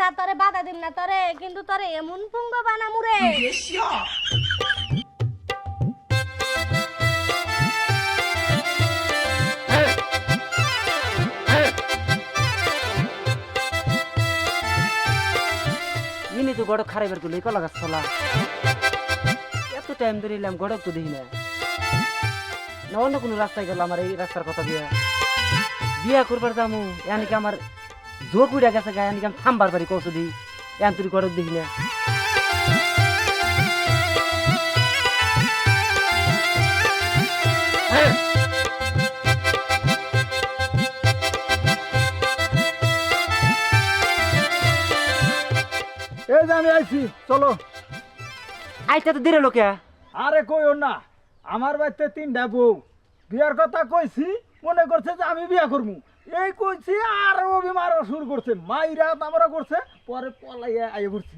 যা তোরে বাধা দিম না তোরে, কিন্তু তোরে এমন পুঙ্গ বানামু রে। ইনি তো গড়ক খারাইবার করলে কলা গাছ ফলা এত টাইম ধরে এলাম, গড়ক তো দেখি না। না, অন্য কোনো রাস্তায় গেল আমার এই রাস্তার কথা দিয়ে। বিয়া করবার যামু এনিকে আমার জোর উড়ে গেছে গা এনিকে আমি থামবার পারি কৌশল দিই এন তুই গড়ক দেখি না। এই যে আমি আইছি চলো। আইটা তো দিরে লোকে আরে কইও না আমার বাড়িতে তিনটা বউ। বিয়ার কথা কইছি মনে করছে যে আমি বিয়া করব এই কইছি আর ও অভিমার শুরু করছে। মাইরা আমরা করছে পরে পলাইয়া আইয়ে করছি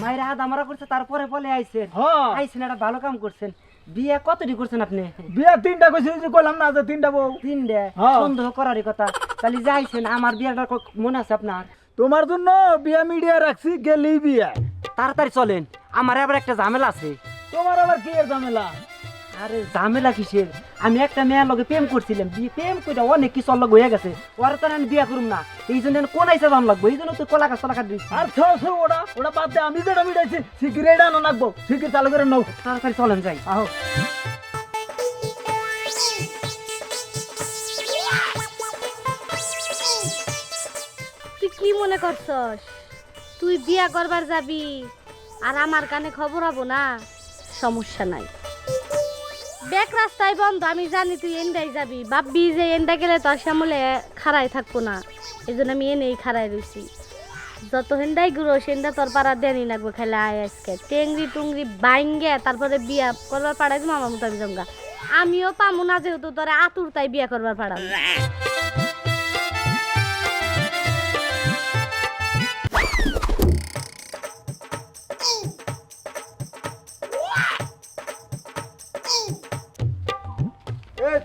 মায়ের হাত আমরা করছে তারপরে বলে আইছেন। হ্যাঁ। আইছেন একটা ভালো কাম করছেন। বিয়ে কতটি করছেন আপনি? বিয়া তিনটা কইছি যে কইলাম না যে তিনটা বউ। তিনটে? হ্যাঁ। সন্দেহ করারই কথা। তাহলে যাইছেন আমার বিয়েটা মনে আছে আপনার? তোমার জন্য বিয়া মিডিয়া রাখছি গেলেই বিয়া। তাড়াতাড়ি চলেন। আমার আবার একটা ঝামেলা আছে। তোমার আবার কি এর ঝামেলা? আরে ঝামেলা কিসের? আমি একটা মেয়ের লগে প্রেম করছিলাম বিয়ে প্রেম করে অনেক কিছু লগ হয়ে গেছে। ওরা তো আমি বিয়ে করুম না। এই জন্য কোন আইসা দাম লাগবো? এই জন্য তো কলা গাছ কলা কাটবি। আর ছাও ওটা ওটা বাদ দে আমি যেটা মিটাইছি শিগগির এটা আনো নাকবো শিগগির চালু করে নাও। তাড়াতাড়ি চলেন যাই। আহো। তুই কি মনে করছস? তুই বিয়া করবার যাবি আর আমার কানে খবর হব না? সমস্যা নাই। বেক রাস্তায় বন্ধ, আমি জানি তুই এন্ডাই যাবি। ভাববি যে এন্ডা গেলে তো সামলে খাড়াই থাকব না। এই জন্য আমি এনেই খাড়াই রয়েছি যত হেন্ডাই গুঁড়ো সেন্ডা তোর পাড়া দেনি লাগবে খেলে আয় আজকে। টেংরি টুংরি বাইঙ্গে, তারপরে বিয়া করবার পাড়াই মামা মতো আমি জমগা আমিও পামু না যেহেতু তোর আতুর তাই বিয়া করবার পাড়াম।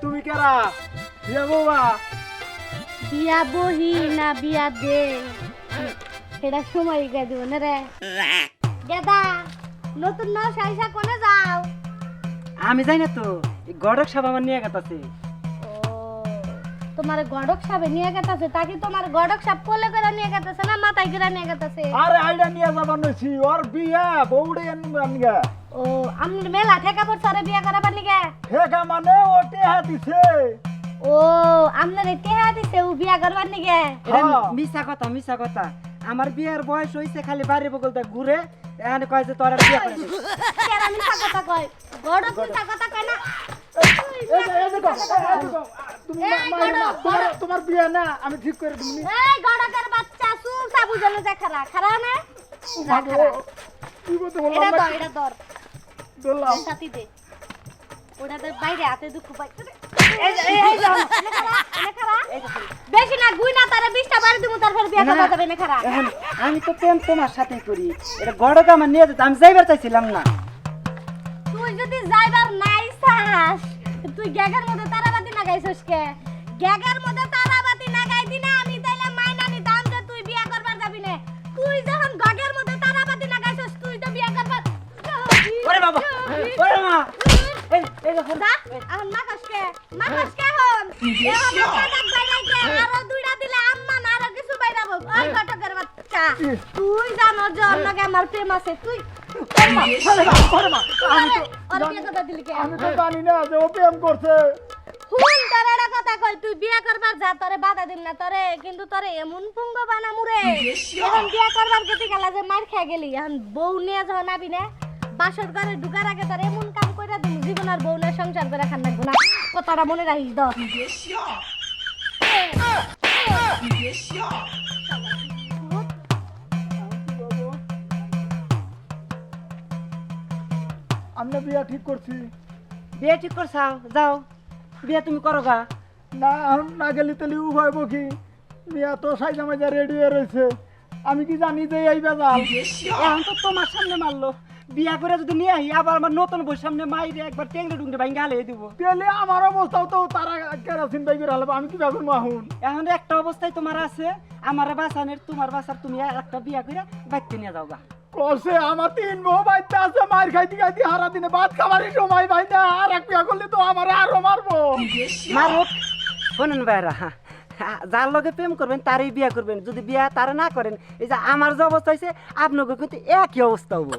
তুমি কেরা? বিয়া বউবা বিয়া বহি না বিয়া দে। সেটা সময় গে দিব না রে। গেদা নতুন নাও সাইসা কোনে যাও? আমি যাই না তো গড়ক সাহেব আমার নিয়ে গেছে তোমার গডক সাপে নিয়ে গেতাছে তাকে তোমার গডক সাপ কোলে করে নিয়ে গেতাছে না মাথায় করে নিয়ে গেতাছে? আরে আইডা নিয়ে যাবার নইছি ওর বিয়া বউড়ে আনগা ও আমি মেলা ঠেকা পড়ছে আরে বিয়া করাবার নিগে হেগা মানে ও টেহা দিছে। ও আপনার টেহা দিছে ও বিয়া করবার নিগে হ্যাঁ। মিশা কথা মিশা কথা। আমার বিয়ের বয়স হইছে খালি বাড়ি বগলটা ঘুরে এখানে কয় যে তোর বিয়ে করে। কেরা মিথ্যা কথা কয়? গডক মিথ্যা কথা কয় না। গো, গো, তোমার বিয়া না আমি ঠিক করে দিবনি এই গডকের বাচ্চা সাবু জন্য যে খারা। না? এটা বললাম এটা ধর। বললাম সাথী দে। ওটা তোর বাইরে হাতে দুঃখ পাই। বেশি না গুই না তারে বিশটা বাড়ি দিব তারপর বিয়া না। যাবে এনে খারা। আমি তো প্রেম তোমার সাথে করি। এটা গড়ক আমার নিয়ে যেত। আমি যাইবার চাইছিলাম না। তুই যদি যাইবার নাই চাস তুই গ্যাগের মধ্যে তারাবাতি না গাইছস কে? গ্যাগের মধ্যে তারাবাতি না গাইতি না আমি বাবা। ওরে মা। এই এই দেখো। দা এখন মাকাসকে মাকাসকে হন এভাবে কাটাক বাইরাইকে আরও দুইটা দিলে আম্মা না আরও কিছু বাইরাবো ওই ঘটকের বাচ্চা। তুই জানো যে ওর লগে আমার প্রেম আছে তুই আরে মা, আরে মা, আমি তো ওর বিয়ে করবার দিলি কে? আমি তো জানি না যে ও প্রেম করছে। হুন তোর একটা কথা কই তুই বিয়া করবার যা তোরে বাধা দিম না তোরে কিন্তু তোরে এমন পুঙ্গ বানামু রে। এখন বিয়া করবার গতি গেলা যে মার খেয়ে গেলি। এখন বউ নিয়ে যখন আবি না বাসর ঘরে ঢুকার আগে তোর এমন কাম কইরা দিম জীবন আর বউ সংসার করে খান লাগবো না। কথাটা মনে রাখিস দ আমরা বিয়া ঠিক করছি। বিয়ে ঠিক করছাও? যাও। বিয়ে তুমি করো গা। না না গেলি তাহলে উভাইব কি বিয়া তো সাইজা মাইজা রেডি হয়ে রয়েছে আমি কি জানি যে এই বেজাল এখন তো তোমার সামনে মারলো। বিয়া করে যদি নিয়ে আহি আবার আমার নতুন বই সামনে মাইরে একবার টেংরে ডুংরে ভাঙ্গা হালিয়ে দিব। তাহলে আমার অবস্থাও তো তারা কেরাসিন বাইক করে হালাবো আমি কি বেগুন মাহুন? এখন একটা অবস্থায় তোমার আছে আমার বাসানের তোমার বাসার তুমি একটা বিয়া করে বাইতে নিয়ে যাও গা। কসে আমার তিন বউ বাইতে আছে মার খাইতে খাইতে হারা দিনে ভাত খাবারই সময় পাই না আর এক বিয়া করলে তো আমার আরও মারবো। মারুক শোনেন ভাইরা যার লগে প্রেম করবেন তারই বিয়া করবেন। যদি বিয়া তারা না করেন এই যে আমার যে অবস্থা হয়েছে আপনাকে কিন্তু একই অবস্থা হব